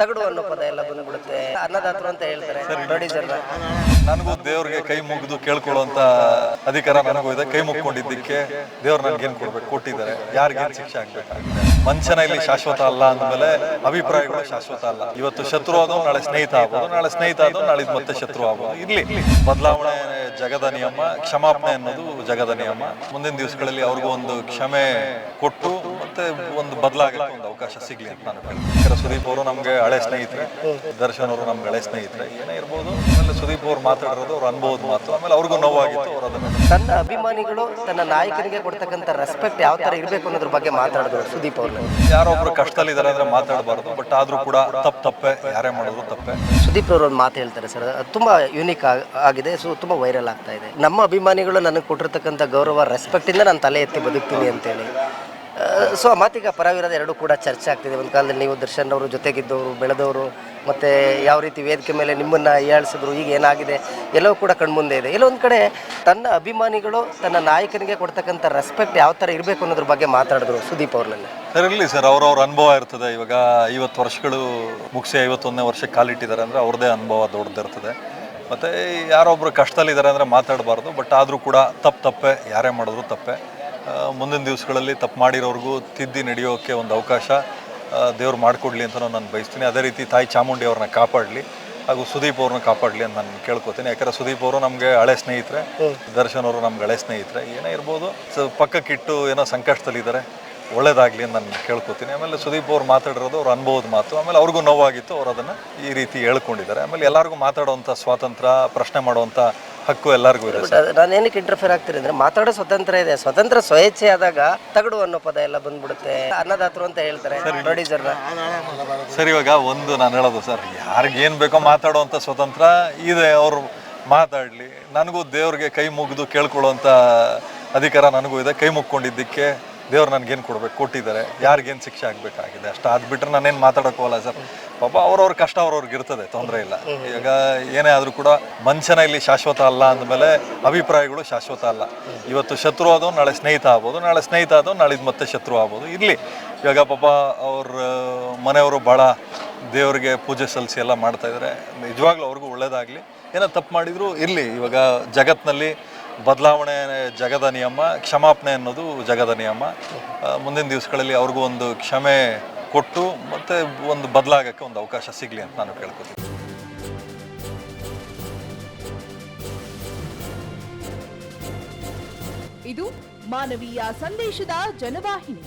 ತಗಡು ಅನ್ನೋ ಪದ ಎಲ್ಲ ಬಂದ್ಬಿಡುತ್ತೆ. ಅನ್ನದಾತರು ಅಂತ ಹೇಳ್ತಾರೆ. ಪ್ರೊಡ್ಯೂಸರ್ ನನಗೂ ದೇವ್ರಿಗೆ ಕೈ ಮುಗಿದು ಕೇಳ್ಕೊಳ್ಳುವಂತ ಅಧಿಕಾರ ನನಗೂ ಇದೆ. ಕೈ ಮುಗ್ಕೊಂಡಿದ್ದಕ್ಕೆ ನನ್ಗೆ ಏನ್ ಕೊಡ್ಬೇಕು? ಕೊಟ್ಟಿದ್ದಾರೆ. ಯಾರಿಗೇನ್ ಶಿಕ್ಷೆ ಆಗ್ಬೇಕಾಗಿದೆ ಮನುಷ್ಯನ ಇಲ್ಲಿ ಶಾಶ್ವತ ಅಲ್ಲ ಅಂದಮೇಲೆ ಅಭಿಪ್ರಾಯಗಳು ಶಾಶ್ವತ ಅಲ್ಲ. ಇವತ್ತು ಶತ್ರು ಆದವು ನಾಳೆ ಸ್ನೇಹಿತ ಆಗ್ಬೋದು, ನಾಳೆ ಸ್ನೇಹಿತ ಆದವು ನಾಳೆ ಮತ್ತೆ ಶತ್ರು ಆಗ್ಬೋದು. ಇಲ್ಲಿ ಬದಲಾವಣೆ ಜಗದ ನಿಯಮ, ಕ್ಷಮಾಪಣೆ ಅನ್ನೋದು ಜಗದ ನಿಯಮ. ಮುಂದಿನ ದಿವಸಗಳಲ್ಲಿ ಅವ್ರಿಗೂ ಒಂದು ಕ್ಷಮೆ ಕೊಟ್ಟು ಮತ್ತೆ ಒಂದು ಬದಲಾಗಕ್ಕೆ ಒಂದು ಅವಕಾಶ ಸಿಗ್ಲಿ ಅಂತ ನಾನು ಹೇಳ್ತೀನಿ. ಸುದೀಪ್ ಅವರು ನಮ್ಗೆ ಹಳೆ ಸ್ನೇಹಿತರೆ, ದರ್ಶನ್ ಅವರು ನಮ್ಗೆ ಹಳೆ ಸ್ನೇಹಿತರೆ, ಏನೇ ಇರ್ಬೋದು. ಆಮೇಲೆ ಸುದೀಪ್ ಅವ್ರು ಮಾತಾಡಿರೋದು ಅವ್ರ ಅನುಭವದ ಮಾತು. ಆಮೇಲೆ ಅವ್ರಿಗೂ ನೋವಾಗಿತ್ತು, ಅವ್ರು ಅದನ್ನು ತನ್ನ ಅಭಿಮಾನಿಗಳು ತನ್ನ ನಾಯಕನಿಗೆ ಕೊಡ್ತಕ್ಕಂಥ ರೆಸ್ಪೆಕ್ಟ್ ಯಾವ ತರ ಇರಬೇಕು ಅನ್ನೋದ್ರ ಬಗ್ಗೆ ಮಾತಾಡಿದ್ರು ಸುದೀಪ್ ಅವ್ರನ್ನ ಕಷ್ಟದಲ್ಲಿ ಇದ್ದಾರೆ ಅಂದ್ರೆ ಮಾತಾಡಬಾರ್ದು. ಬಟ್ ಆದ್ರೂ ಕೂಡ ತಪ್ಪು ತಪ್ಪೆ, ಯಾರೇ ಮಾಡಿದ್ರು ತಪ್ಪೆ. ಸುದೀಪ್ ಅವರು ಒಂದು ಮಾತು ಹೇಳ್ತಾರೆ ಸರ್. ಅದು ತುಂಬಾ ಯೂನಿಕ್ ಆಗಿದೆ. ಸೊ ತುಂಬಾ ವೈರಲ್ ಆಗ್ತಾ ಇದೆ. ನಮ್ಮ ಅಭಿಮಾನಿಗಳು ನನಗೆ ಕೊಟ್ಟಿರ್ತಕ್ಕಂಥ ಗೌರವ ರೆಸ್ಪೆಕ್ಟ್ ಇಂದ ನಾನು ತಲೆ ಎತ್ತಿ ಬದುಕ್ತೀನಿ ಅಂತೇಳಿ. ಸೊ ಮಾತಿಗ ಪರವಿರೋದು ಎರಡು ಕೂಡ ಚರ್ಚೆ ಆಗ್ತಿದೆ. ಒಂದು ಕಾಲದಲ್ಲಿ ನೀವು ದರ್ಶನ್ ಅವರು ಜೊತೆಗಿದ್ದವರು, ಬೆಳೆದವರು, ಮತ್ತು ಯಾವ ರೀತಿ ವೇದಿಕೆ ಮೇಲೆ ನಿಮ್ಮನ್ನು ಏಳಿಸಿದ್ರು, ಈಗ ಏನಾಗಿದೆ, ಎಲ್ಲವೂ ಕೂಡ ಕಣ್ಮುಂದೆ ಇದೆ. ಎಲ್ಲೊಂದು ಕಡೆ ತನ್ನ ಅಭಿಮಾನಿಗಳು, ತನ್ನ ನಾಯಕನಿಗೆ ಕೊಡ್ತಕ್ಕಂಥ ರೆಸ್ಪೆಕ್ಟ್ ಯಾವ ಥರ ಇರಬೇಕು ಅನ್ನೋದ್ರ ಬಗ್ಗೆ ಮಾತಾಡಿದ್ರು ಸುದೀಪ್ ಅವ್ರಲ್ಲಿ. ಸರ್, ಇರಲಿ ಸರ್, ಅವ್ರವ್ರ ಅನುಭವ ಇರ್ತದೆ. ಇವಾಗ ಐವತ್ತು ವರ್ಷಗಳು ಮುಗಿಸಿ ಐವತ್ತೊಂದನೇ ವರ್ಷಕ್ಕೆ ಕಾಲಿಟ್ಟಿದ್ದಾರೆ ಅಂದರೆ ಅವ್ರದ್ದೇ ಅನುಭವ ದೊಡ್ಡದಿರ್ತದೆ ಮತ್ತು ಯಾರೊಬ್ಬರು ಕಷ್ಟದಲ್ಲಿದ್ದಾರೆ ಅಂದರೆ ಮಾತಾಡಬಾರ್ದು, ಬಟ್ ಆದರೂ ಕೂಡ ತಪ್ಪು ತಪ್ಪೆ, ಯಾರೇ ಮಾಡಿದ್ರು ತಪ್ಪೆ. ಮುಂದಿನ ದಿವಸಗಳಲ್ಲಿ ತಪ್ಪು ಮಾಡಿರೋರ್ಗೂ ತಿದ್ದಿ ನಡೆಯೋಕ್ಕೆ ಒಂದು ಅವಕಾಶ ದೇವ್ರು ಮಾಡಿಕೊಡ್ಲಿ ಅಂತ ನಾನು ಬಯಸ್ತೀನಿ. ಅದೇ ರೀತಿ ತಾಯಿ ಚಾಮುಂಡಿ ಅವ್ರನ್ನ ಕಾಪಾಡಲಿ ಹಾಗೂ ಸುದೀಪ್ ಅವ್ರನ್ನ ಕಾಪಾಡಲಿ ಅಂತ ನಾನು ಕೇಳ್ಕೊತೀನಿ. ಯಾಕಂದರೆ ಸುದೀಪ್ ಅವರು ನಮಗೆ ಹಳೆ ಸ್ನೇಹಿತರೆ ದರ್ಶನ್ ಅವರು ನಮ್ಗೆ ಹಳೆ ಸ್ನೇಹಿತರೆ ಏನೇ ಇರ್ಬೋದು. ಸೊ ಪಕ್ಕಕ್ಕಿಟ್ಟು ಏನೋ ಸಂಕಷ್ಟದಲ್ಲಿದ್ದಾರೆ ಒಳ್ಳೇದಾಗಲಿ ಅಂತ ನಾನು ಕೇಳ್ಕೊತೀನಿ. ಆಮೇಲೆ ಸುದೀಪ್ ಅವ್ರು ಮಾತಾಡಿರೋದು ಅವ್ರ ಅನುಭವದ ಮಾತು. ಆಮೇಲೆ ಅವ್ರಿಗೂ ನೋವಾಗಿತ್ತು ಅವ್ರು ಅದನ್ನು ಈ ರೀತಿ ಹೇಳ್ಕೊಂಡಿದ್ದಾರೆ. ಆಮೇಲೆ ಎಲ್ಲರಿಗೂ ಮಾತಾಡುವಂಥ ಸ್ವಾತಂತ್ರ್ಯ ಪ್ರಶ್ನೆ ಮಾಡುವಂಥ ಹಕ್ಕು ಎಲ್ಲರಿಗೂ ಇದೆ ನಾನು ಏನಕ್ಕೆ ಇಂಟರ್ಫೇರ್ ಆಗ್ತೀನಿ ಅಂದ್ರೆ ಮಾತಾಡೋ ಸ್ವತಂತ್ರ ಇದೆ. ಸ್ವತಂತ್ರ ಸ್ವೇಚ್ಛೆ ಆದಾಗ ತಗಡು ಅನ್ನೋ ಪದ ಎಲ್ಲ ಬಂದ್ಬಿಡುತ್ತೆ. ಅನ್ನದಾತರು ಅಂತ ಹೇಳ್ತಾರೆ ಪ್ರೊಡ್ಯೂಸರ್ನ ಸರ್ ಇವಾಗ ಒಂದು ನಾನು ಹೇಳೋದು ಸರ್ ಯಾರಿಗೆ ಏನು ಬೇಕೋ ಮಾತಾಡುವಂಥ ಸ್ವತಂತ್ರ ಇದೆ ಅವರು ಮಾತಾಡಲಿ. ನನಗೂ ದೇವ್ರಿಗೆ ಕೈ ಮುಗಿದು ಕೇಳ್ಕೊಳ್ಳುವಂಥ ಅಧಿಕಾರ ನನಗೂ ಇದೆ. ಕೈ ಮುಗ್ಕೊಂಡಿದ್ದಕ್ಕೆ ದೇವ್ರು ನನಗೇನು ಕೊಡ್ಬೇಕು ಕೊಟ್ಟಿದ್ದಾರೆ. ಯಾರಿಗೇನು ಶಿಕ್ಷೆ ಆಗಬೇಕಾಗಿದೆ? ಅಷ್ಟು ಅದು ಬಿಟ್ಟರೆ ನಾನೇನು ಮಾತಾಡೋಕ್ಕೋಲ್ಲ ಸರ್. ಪಾಪ ಅವ್ರವ್ರ ಕಷ್ಟ ಅವ್ರವ್ರಿಗೆ ಇರ್ತದೆ ತೊಂದರೆ ಇಲ್ಲ. ಈಗ ಏನೇ ಆದರೂ ಕೂಡ ಮನುಷ್ಯನ ಇಲ್ಲಿ ಶಾಶ್ವತ ಅಲ್ಲ ಅಂದಮೇಲೆ ಅಭಿಪ್ರಾಯಗಳು ಶಾಶ್ವತ ಅಲ್ಲ. ಇವತ್ತು ಶತ್ರು ಆದೋ ನಾಳೆ ಸ್ನೇಹಿತ ಆಗ್ಬೋದು ನಾಳೆ ಸ್ನೇಹಿತ ಆದೋ ನಾಳೆ ಮತ್ತೆ ಶತ್ರು ಆಗ್ಬೋದು. ಇರಲಿ. ಇವಾಗ ಪಾಪ ಅವ್ರ ಮನೆಯವರು ಭಾಳ ದೇವರಿಗೆ ಪೂಜೆ ಸಲ್ಲಿಸಿ ಎಲ್ಲ ಮಾಡ್ತಾ ಇದ್ದಾರೆ ನಿಜವಾಗ್ಲೂ ಅವ್ರಿಗೂ ಒಳ್ಳೇದಾಗಲಿ. ಏನೋ ತಪ್ಪು ಮಾಡಿದ್ರು ಇರಲಿ. ಇವಾಗ ಜಗತ್ತಿನಲ್ಲಿ ಬದಲಾವಣೆ ಜಗದ ನಿಯಮ ಕ್ಷಮಾಪಣೆ ಅನ್ನೋದು ಜಗದ ನಿಯಮ. ಮುಂದಿನ ದಿವಸಗಳಲ್ಲಿ ಅವ್ರಿಗೂ ಒಂದು ಕ್ಷಮೆ ಕೊಟ್ಟು ಮತ್ತೆ ಒಂದು ಬದಲಾಗಕ್ಕೆ ಒಂದು ಅವಕಾಶ ಸಿಗಲಿ ಅಂತ ನಾನು ಕೇಳ್ಕೊತೀನಿ. ಇದು ಮಾನವೀಯ ಸಂದೇಶದ ಜನವಾಹಿನಿ.